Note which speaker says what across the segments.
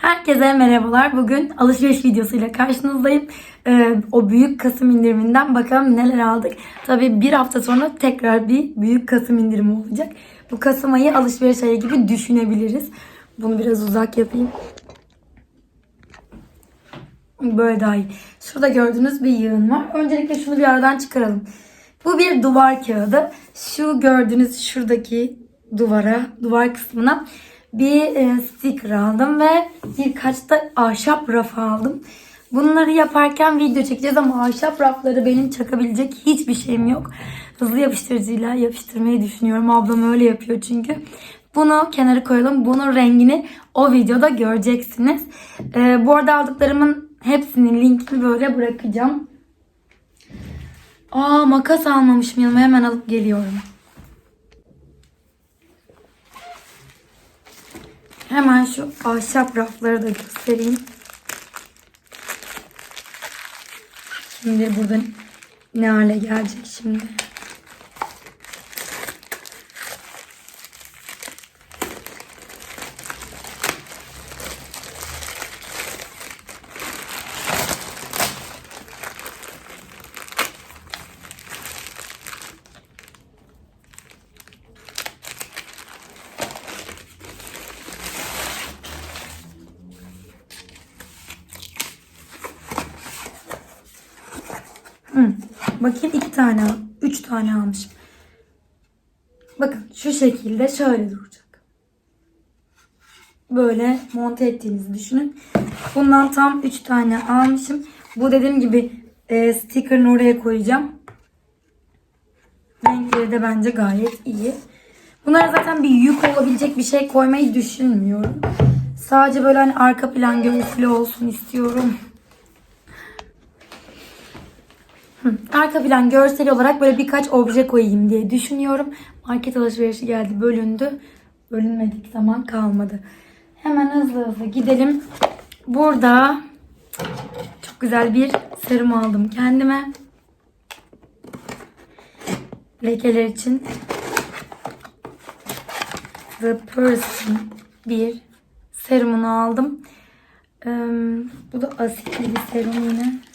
Speaker 1: Herkese merhabalar. Bugün alışveriş videosuyla karşınızdayım. Ee, o büyük Kasım indiriminden bakalım neler aldık. Tabii bir hafta sonra tekrar bir büyük Kasım indirimi olacak. Bu Kasım ayı alışveriş ayı gibi düşünebiliriz. Bunu biraz uzak yapayım. Böyle daha iyi. Şurada gördüğünüz bir yığın var. Öncelikle şunu bir aradan çıkaralım. Bu bir duvar kağıdı. Şu gördüğünüz şuradaki duvara, duvar kısmına bir e, sticker aldım ve birkaç da ahşap raf aldım. Bunları yaparken video çekeceğiz ama ahşap rafları benim çakabilecek hiçbir şeyim yok. Hızlı yapıştırıcıyla yapıştırmayı düşünüyorum. Ablam öyle yapıyor çünkü. Bunu kenara koyalım. Bunun rengini o videoda göreceksiniz. E, bu arada aldıklarımın hepsinin linkini böyle bırakacağım. Aa makas almamışım yanıma hemen alıp geliyorum. Hemen şu ahşap rafları da göstereyim. Şimdi burada ne hale gelecek şimdi. Hı. Bakayım iki tane, üç tane almışım. Bakın şu şekilde şöyle duracak. Böyle monte ettiğinizi düşünün. Bundan tam üç tane almışım. Bu dediğim gibi e, sticker'ını oraya koyacağım. Renkleri de bence gayet iyi. Bunlara zaten bir yük olabilecek bir şey koymayı düşünmüyorum. Sadece böyle hani arka plan görüntülü olsun istiyorum. Hı, Arka plan görsel olarak böyle birkaç obje koyayım diye düşünüyorum. Market alışverişi geldi bölündü. Bölünmedik zaman kalmadı. Hemen hızlı hızlı gidelim. Burada çok güzel bir serum aldım kendime. Lekeler için The Person bir serumunu aldım. Ee, bu da asitli bir serum yine.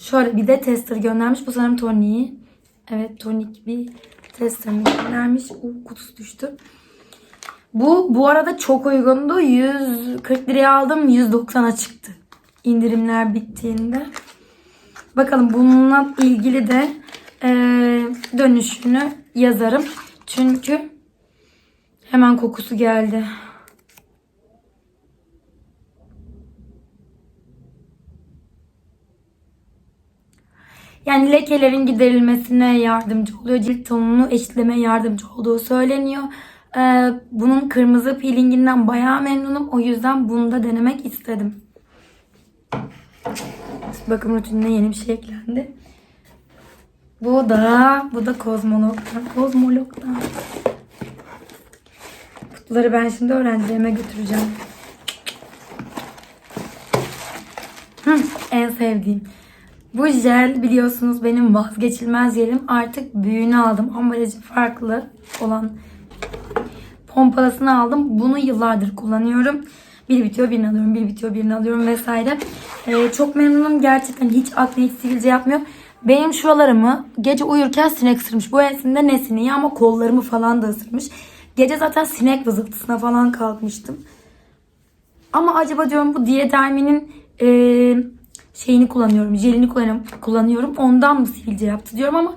Speaker 1: Şöyle bir de tester göndermiş. Bu sanırım toniği. Evet tonik bir tester göndermiş. Uh, kutusu düştü. Bu bu arada çok uygundu. 140 liraya aldım. 190'a çıktı. İndirimler bittiğinde. Bakalım bununla ilgili de eee, dönüşünü yazarım. Çünkü hemen kokusu geldi. Yani lekelerin giderilmesine yardımcı oluyor. Cilt tonunu eşitlemeye yardımcı olduğu söyleniyor. Ee, bunun kırmızı peelinginden bayağı memnunum. O yüzden bunu da denemek istedim. Bakım rutinine yeni bir şey eklendi. Bu da bu da kozmologdan. Kozmologdan. Kutuları ben şimdi öğrencilerime götüreceğim. Hı, en sevdiğim. Bu jel biliyorsunuz benim vazgeçilmez yerim. Artık büyüğünü aldım. Ambalajı farklı olan pompalasını aldım. Bunu yıllardır kullanıyorum. Bir bitiyor birini alıyorum. Bir bitiyor birini alıyorum vesaire. Ee, çok memnunum. Gerçekten hiç akne hiç sivilce yapmıyor. Benim şuralarımı gece uyurken sinek ısırmış. Bu ensinde ne sineği ama kollarımı falan da ısırmış. Gece zaten sinek vızıltısına falan kalkmıştım. Ama acaba diyorum bu Diederme'nin eee şeyini kullanıyorum, jelini kullanıyorum. Ondan mı sivilce yaptı diyorum ama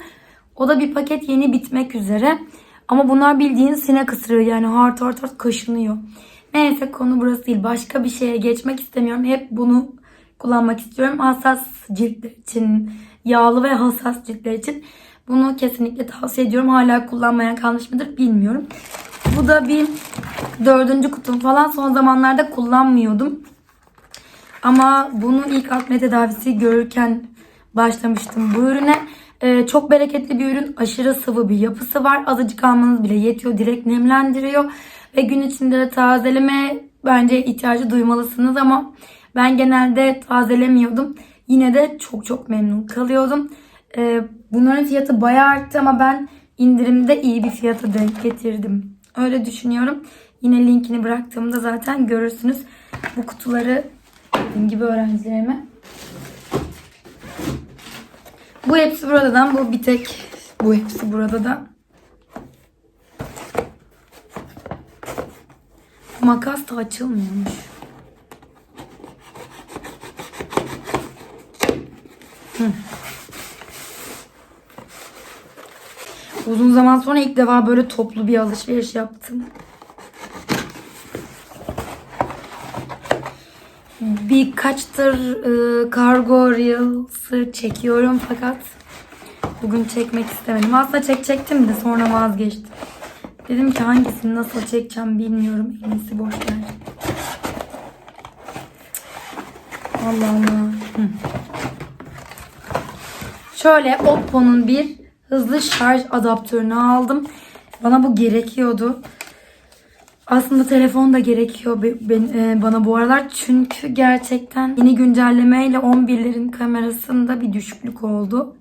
Speaker 1: o da bir paket yeni bitmek üzere. Ama bunlar bildiğin sinek ısırığı yani hard hard hard kaşınıyor. Neyse konu burası değil. Başka bir şeye geçmek istemiyorum. Hep bunu kullanmak istiyorum. Hassas ciltler için, yağlı ve hassas ciltler için. Bunu kesinlikle tavsiye ediyorum. Hala kullanmayan kalmış mıdır bilmiyorum. Bu da bir dördüncü kutum falan. Son zamanlarda kullanmıyordum. Ama bunu ilk akne tedavisi görürken başlamıştım bu ürüne. Ee, çok bereketli bir ürün. Aşırı sıvı bir yapısı var. Azıcık almanız bile yetiyor. Direkt nemlendiriyor. Ve gün içinde de tazeleme bence ihtiyacı duymalısınız ama ben genelde tazelemiyordum. Yine de çok çok memnun kalıyordum. Ee, bunların fiyatı bayağı arttı ama ben indirimde iyi bir fiyata denk getirdim. Öyle düşünüyorum. Yine linkini bıraktığımda zaten görürsünüz. Bu kutuları dediğim gibi öğrencilerime. Bu hepsi buradan. Bu bir tek. Bu hepsi burada da. Makas da açılmıyormuş. Hı. Uzun zaman sonra ilk defa böyle toplu bir alışveriş yaptım. Birkaçtır e, kargo reels'ı çekiyorum fakat bugün çekmek istemedim. Aslında çekecektim de sonra vazgeçtim. Dedim ki hangisini nasıl çekeceğim bilmiyorum. En iyisi boş ver. Allah Allah. Hı. Şöyle Oppo'nun bir hızlı şarj adaptörünü aldım. Bana bu gerekiyordu. Aslında telefon da gerekiyor e, bana bu aralar. Çünkü gerçekten yeni güncellemeyle 11'lerin kamerasında bir düşüklük oldu.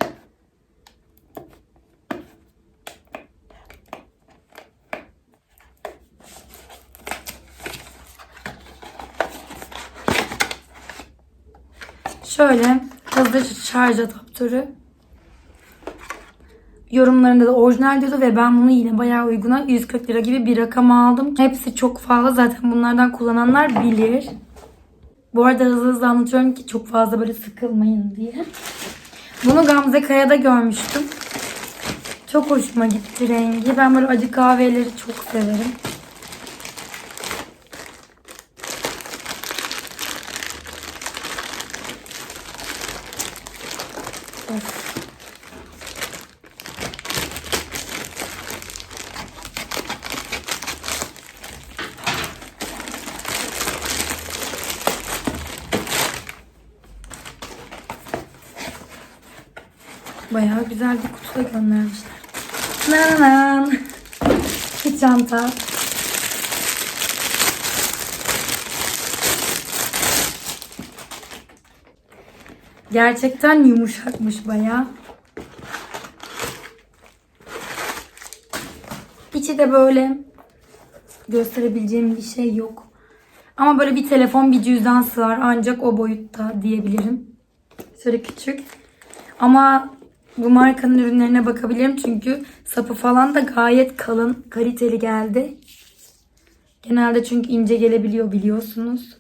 Speaker 1: Şöyle hızlı şarj adaptörü. Yorumlarında da orijinal diyordu ve ben bunu yine bayağı uyguna 140 lira gibi bir rakam aldım. Hepsi çok fazla zaten bunlardan kullananlar bilir. Bu arada hızlı hızlı anlatıyorum ki çok fazla böyle sıkılmayın diye. Bunu Gamze Kaya'da görmüştüm. Çok hoşuma gitti rengi. Ben böyle acı kahveleri çok severim. Bayağı güzel bir kutuda göndermişler. Nanan. Bir çanta. Gerçekten yumuşakmış bayağı. İçi de böyle gösterebileceğim bir şey yok. Ama böyle bir telefon bir cüzdan sığar ancak o boyutta diyebilirim. Şöyle küçük. Ama bu markanın ürünlerine bakabilirim çünkü sapı falan da gayet kalın, kaliteli geldi. Genelde çünkü ince gelebiliyor biliyorsunuz.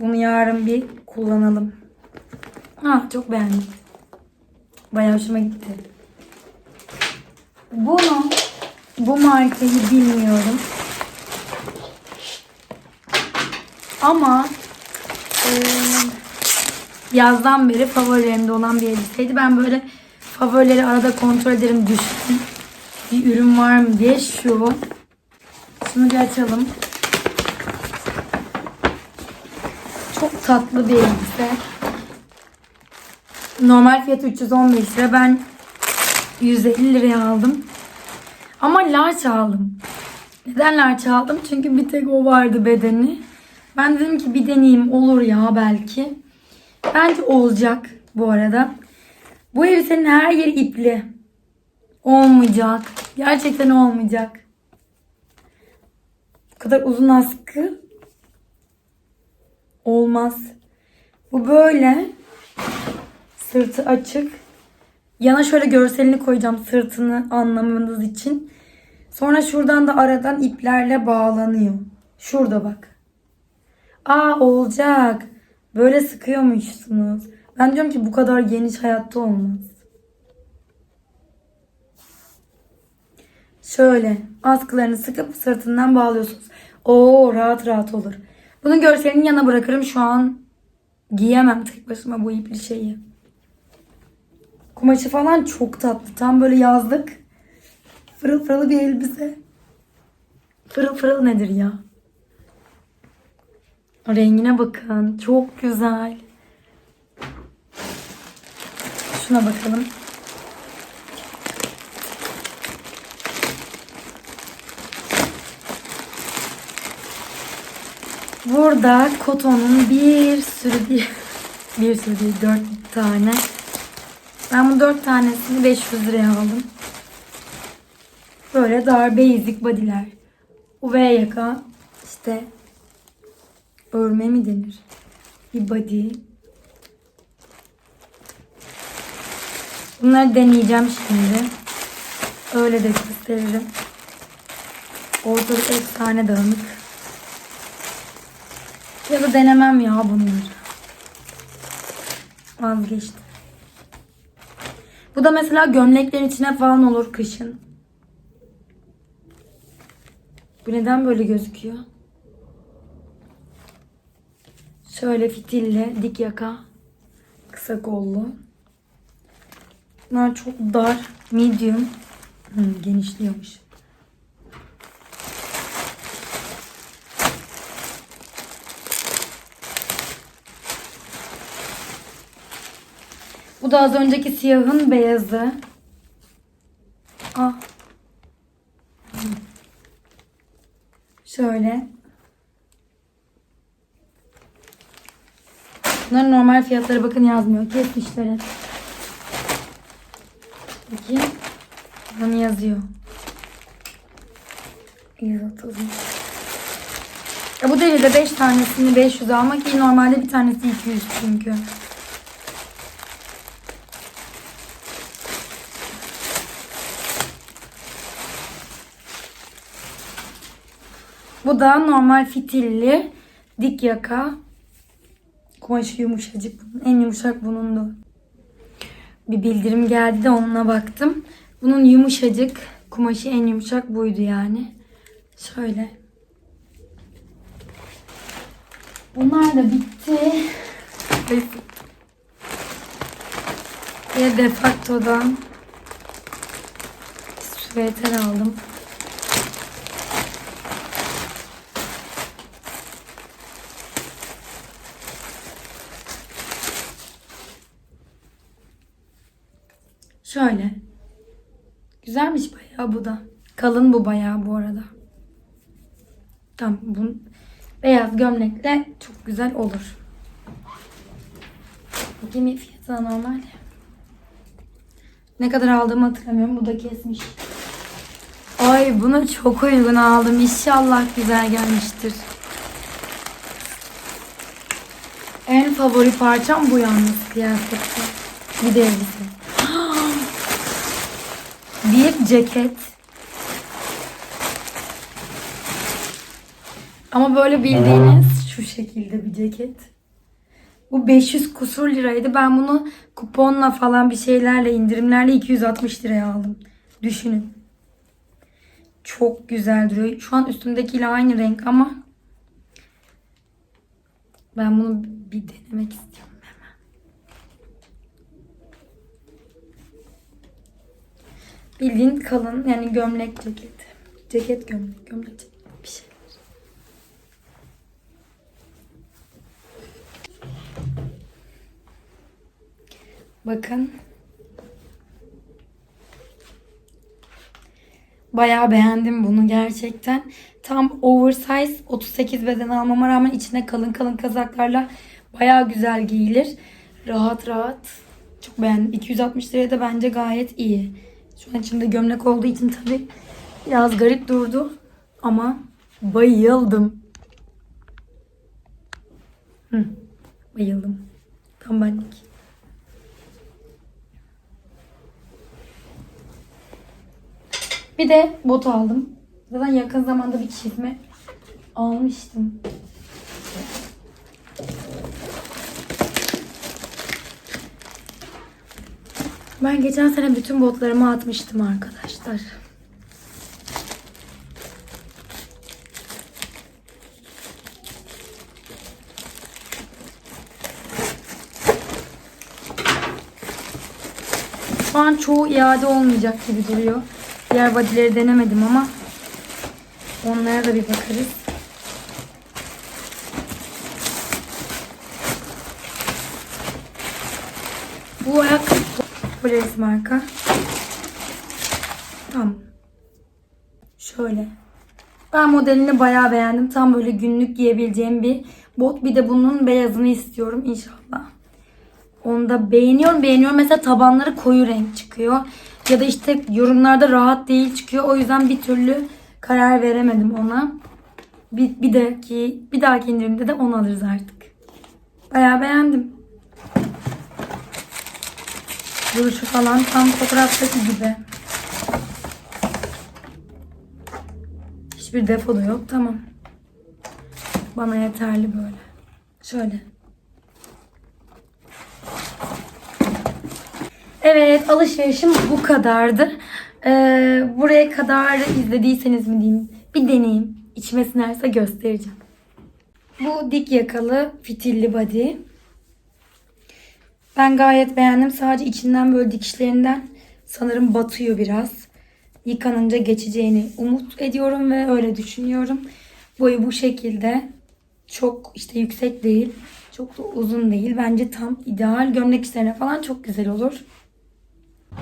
Speaker 1: Bunu yarın bir kullanalım. Ha çok beğendim. Bayağı hoşuma gitti. Bunu bu markayı bilmiyorum. Ama eee, yazdan beri favorilerimde olan bir elbiseydi. Ben böyle favorileri arada kontrol ederim düşün. Bir ürün var mı diye şu. Şunu bir açalım. Çok tatlı bir elbise. Normal fiyatı 315 lira. Ben 150 liraya aldım. Ama large aldım. Neden large aldım? Çünkü bir tek o vardı bedeni. Ben dedim ki bir deneyeyim olur ya belki. Bence olacak bu arada. Bu elbisenin her yeri ipli. Olmayacak. Gerçekten olmayacak. Bu kadar uzun askı olmaz. Bu böyle sırtı açık. Yana şöyle görselini koyacağım sırtını anlamanız için. Sonra şuradan da aradan iplerle bağlanıyor. Şurada bak. Aa olacak. Böyle sıkıyormuşsunuz. Ben diyorum ki bu kadar geniş hayatta olmaz. Şöyle askılarını sıkıp sırtından bağlıyorsunuz. Oo rahat rahat olur. Bunun görselini yana bırakırım. Şu an giyemem tek başıma bu ipli şeyi. Kumaşı falan çok tatlı. Tam böyle yazlık. Fırıl fırıl bir elbise. Fırıl fırıl nedir ya? Rengine bakın. Çok güzel. Şuna bakalım. Burada kotonun bir sürü bir, bir sürü değil, dört tane. Ben bu dört tanesini 500 liraya aldım. Böyle dar basic body'ler. Bu V yaka işte örme mi denir? Bir body. Bunları deneyeceğim şimdi. Öyle de gösteririm. Ortalık efsane dağınık. Ya da denemem ya bunları. Vazgeçtim. Bu da mesela gömleklerin içine falan olur kışın. Bu neden böyle gözüküyor? Şöyle fitilli, dik yaka, kısa kollu. Bunlar çok dar, medium. Hmm, genişliyormuş. Bu da az önceki siyahın beyazı. Ah. Hmm. Şöyle. Bunların normal fiyatları bakın yazmıyor. Kesmişler hep. Bakayım. Bunu yazıyor. 130. Ya bu devirde 5 tanesini 500 almak iyi. Normalde bir tanesi 200 çünkü. Bu da normal fitilli dik yaka. Kumaşı yumuşacık. En yumuşak bunundu. Bir bildirim geldi de onunla baktım. Bunun yumuşacık. Kumaşı en yumuşak buydu yani. Şöyle. Bunlar da bitti. Bir defaktodan süveter aldım. Şöyle. Güzelmiş bayağı bu da. Kalın bu bayağı bu arada. Tamam bu beyaz gömlekle çok güzel olur. Bakayım fiyatı normal. Ne kadar aldığımı hatırlamıyorum. Bu da kesmiş. Ay bunu çok uygun aldım. İnşallah güzel gelmiştir. En favori parçam bu yalnız kıyafette. Bir de elbise. Bir ceket. Ama böyle bildiğiniz şu şekilde bir ceket. Bu 500 kusur liraydı. Ben bunu kuponla falan bir şeylerle indirimlerle 260 liraya aldım. Düşünün. Çok güzel duruyor. Şu an üstümdekiyle aynı renk ama ben bunu bir denemek istiyorum hemen. Bildiğin kalın yani gömlek ceket. Ceket gömlek, gömlek ceket bir şey. Bakın. Bayağı beğendim bunu gerçekten. Tam oversize 38 beden almama rağmen içine kalın kalın kazaklarla bayağı güzel giyilir. Rahat rahat. Çok beğendim. 260 liraya da bence gayet iyi. Şu an içinde gömlek olduğu için tabii biraz garip durdu. Ama bayıldım. Hı, bayıldım. Tam benlik. Bir de bot aldım. Zaten yakın zamanda bir çizme almıştım. Ben geçen sene bütün botlarımı atmıştım arkadaşlar. Şu an çoğu iade olmayacak gibi duruyor. Diğer bodyleri denemedim ama onlara da bir bakarız. Bu ayakkabı Polaris marka. Tamam. Şöyle. Ben modelini bayağı beğendim. Tam böyle günlük giyebileceğim bir bot. Bir de bunun beyazını istiyorum inşallah. Onu da beğeniyorum beğeniyorum. Mesela tabanları koyu renk çıkıyor. Ya da işte yorumlarda rahat değil çıkıyor. O yüzden bir türlü Karar veremedim ona. Bir, bir dahaki bir dahaki indirimde de onu alırız artık. Bayağı beğendim. Duruşu falan tam fotoğraftaki gibi. Hiçbir defo da yok. Tamam. Bana yeterli böyle. Şöyle. Evet alışverişim bu kadardı. Ee, buraya kadar izlediyseniz mi diyeyim bir deneyeyim. İçime sinerse göstereceğim. Bu dik yakalı fitilli body. Ben gayet beğendim. Sadece içinden böyle dikişlerinden sanırım batıyor biraz. Yıkanınca geçeceğini umut ediyorum ve öyle düşünüyorum. Boyu bu şekilde. Çok işte yüksek değil. Çok da uzun değil. Bence tam ideal. Gömlek işlerine falan çok güzel olur.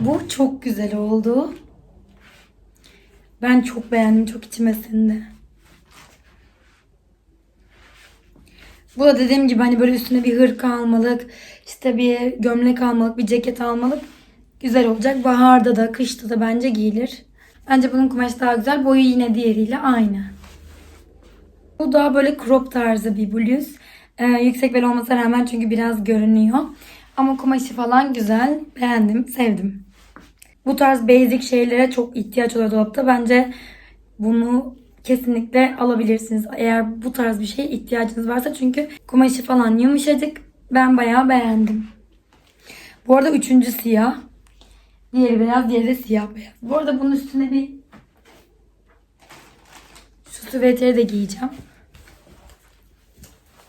Speaker 1: Bu çok güzel oldu. Ben çok beğendim. Çok içime sindi. Bu da dediğim gibi hani böyle üstüne bir hırka almalık, işte bir gömlek almalık, bir ceket almalık. Güzel olacak. Baharda da, kışta da bence giyilir. Bence bunun kumaşı daha güzel. Boyu yine diğeriyle aynı. Bu da böyle crop tarzı bir bluz. Ee, yüksek bel olmasına rağmen çünkü biraz görünüyor. Ama kumaşı falan güzel. Beğendim, sevdim. Bu tarz basic şeylere çok ihtiyaç oluyor dolapta. Bence bunu kesinlikle alabilirsiniz. Eğer bu tarz bir şeye ihtiyacınız varsa. Çünkü kumaşı falan yumuşacık. Ben bayağı beğendim. Bu arada üçüncü siyah. Diğeri beyaz, diğeri de siyah beyaz. Bu arada bunun üstüne bir şu süveteri de giyeceğim.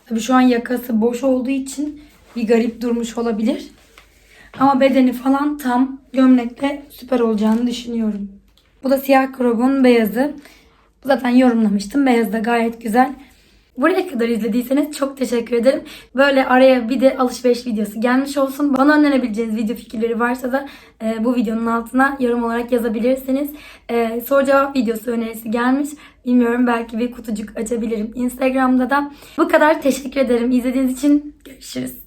Speaker 1: Tabii şu an yakası boş olduğu için bir garip durmuş olabilir. Ama bedeni falan tam gömlekle süper olacağını düşünüyorum. Bu da siyah krobun beyazı. Zaten yorumlamıştım. Beyaz da gayet güzel. Buraya kadar izlediyseniz çok teşekkür ederim. Böyle araya bir de alışveriş videosu gelmiş olsun. Bana önerebileceğiniz video fikirleri varsa da e, bu videonun altına yorum olarak yazabilirsiniz. E, soru cevap videosu önerisi gelmiş. Bilmiyorum belki bir kutucuk açabilirim Instagram'da da. Bu kadar teşekkür ederim. İzlediğiniz için görüşürüz.